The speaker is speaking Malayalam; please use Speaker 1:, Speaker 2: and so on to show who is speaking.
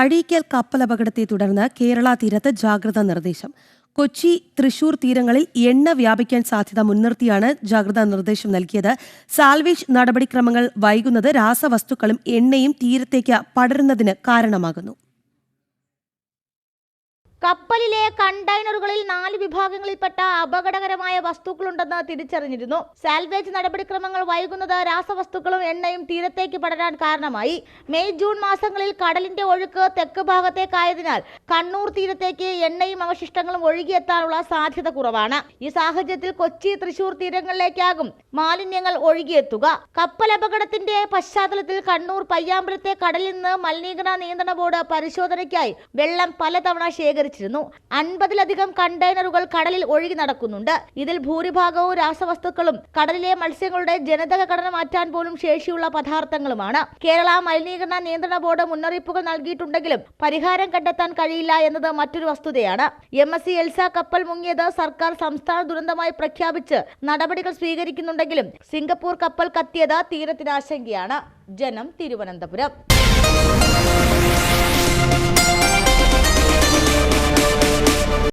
Speaker 1: അഴീക്കൽ കപ്പലപകടത്തെ തുടർന്ന് കേരള തീരത്ത് ജാഗ്രതാ നിർദ്ദേശം. കൊച്ചി തൃശൂർ തീരങ്ങളിൽ എണ്ണ വ്യാപിക്കാൻ സാധ്യത മുൻനിർത്തിയാണ് ജാഗ്രതാ നിർദ്ദേശം നൽകിയത്. സാൽവേജ് നടപടിക്രമങ്ങൾ വൈകുന്നത് രാസവസ്തുക്കളും എണ്ണയും തീരത്തേക്ക് പടരുന്നതിന് കാരണമാകുന്നു.
Speaker 2: കപ്പലിലെ കണ്ടെയ്നറുകളിൽ നാല് വിഭാഗങ്ങളിൽപ്പെട്ട അപകടകരമായ വസ്തുക്കളുണ്ടെന്ന് തിരിച്ചറിഞ്ഞിരുന്നു. സാൽവേജ് നടപടിക്രമങ്ങൾ വൈകുന്നത് രാസവസ്തുക്കളും എണ്ണയും തീരത്തേക്ക് പടരാൻ കാരണമായി. മെയ് ജൂൺ മാസങ്ങളിൽ കടലിന്റെ ഒഴുക്ക് തെക്ക് ഭാഗത്തേക്കായതിനാൽ കണ്ണൂർ തീരത്തേക്ക് എണ്ണയും അവശിഷ്ടങ്ങളും ഒഴുകിയെത്താനുള്ള സാധ്യത കുറവാണ്. ഈ സാഹചര്യത്തിൽ കൊച്ചി തൃശൂർ തീരങ്ങളിലേക്കാകും മാലിന്യങ്ങൾ ഒഴുകിയെത്തുക. കപ്പൽ അപകടത്തിന്റെ പശ്ചാത്തലത്തിൽ കണ്ണൂർ പയ്യാമ്പലത്തെ കടലിൽ നിന്ന് മലിനീകരണ നിയന്ത്രണ ബോർഡ് പരിശോധനയ്ക്കായി വെള്ളം പലതവണ ശേഖരിച്ചിരുന്നു അൻപതിലധികം കണ്ടെയ്നറുകൾ കടലിൽ ഒഴുകി നടക്കുന്നുണ്ട്. ഇതിൽ ഭൂരിഭാഗവും രാസവസ്തുക്കളും കടലിലെ മത്സ്യങ്ങളുടെ ജനിതക ഘടന മാറ്റാൻ പോലും ശേഷിയുള്ള പദാർത്ഥങ്ങളുമാണ്. കേരള മലിനീകരണ നിയന്ത്രണ ബോർഡ് മുന്നറിയിപ്പുകൾ നൽകിയിട്ടുണ്ടെങ്കിലും പരിഹാരം കണ്ടെത്താൻ കഴിയില്ല എന്നത് മറ്റൊരു വസ്തുതയാണ്. എം എസ് സി എൽസ കപ്പൽ മുങ്ങിയത് സർക്കാർ സംസ്ഥാന ദുരന്തമായി പ്രഖ്യാപിച്ച് നടപടികൾ സ്വീകരിക്കുന്നുണ്ടെങ്കിലും സിംഗപ്പൂർ കപ്പൽ കത്തിയത് തീരത്തിന് ആശങ്കയാണ് ജനം തിരുവനന്തപുരം.